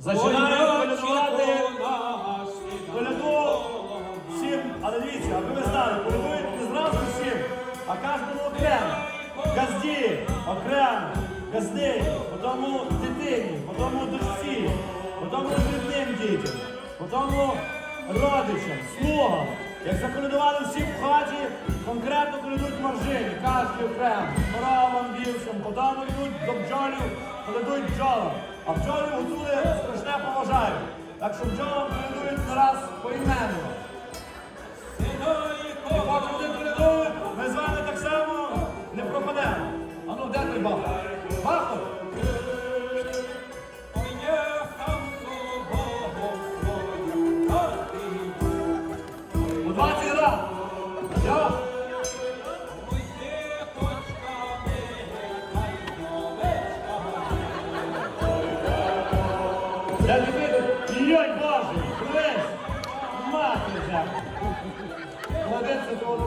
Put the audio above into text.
Зачинаю колядувати коляду всім, але дивіться, аби ви знали, колядують не зразу всім, а кожному окремо. Газді окремо, газди, потім дитині, потім дочці, потім дрібним дітям, потім родичам, слугам. Як заколядували всі в хаті, конкретно колядують маржині, кожен окремо, коровам, вівцям, потім йдуть до бджолів, колядують бджолам. А бджоли гуцули страшне поважають. Так що бджолам колядують зараз поіменно. Вони колядують, ми з вами так само не пропадемо. А ну, де той бахо? Я виду, йой боже, дивись! Мати! Молодець, тут